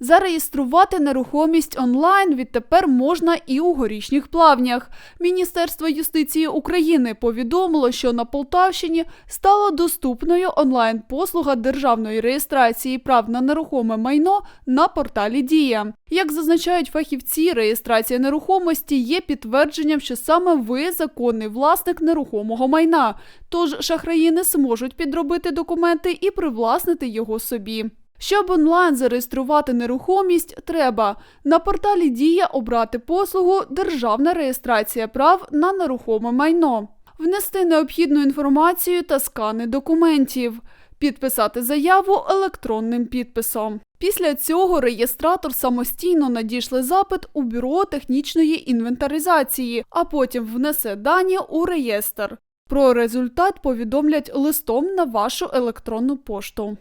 Зареєструвати нерухомість онлайн відтепер можна і у горішніх плавнях. Міністерство юстиції України повідомило, що на Полтавщині стала доступною онлайн-послуга державної реєстрації прав на нерухоме майно на порталі Дія. Як зазначають фахівці, реєстрація нерухомості є підтвердженням, що саме ви законний власник нерухомого майна. Тож шахраї не зможуть підробити документи і привласнити його собі. Щоб онлайн зареєструвати нерухомість, треба на порталі Дія обрати послугу Державна реєстрація прав на нерухоме майно, внести необхідну інформацію та скани документів, підписати заяву електронним підписом. Після цього реєстратор самостійно надішле запит у бюро технічної інвентаризації, а потім внесе дані у реєстр. Про результат повідомлять листом на вашу електронну пошту.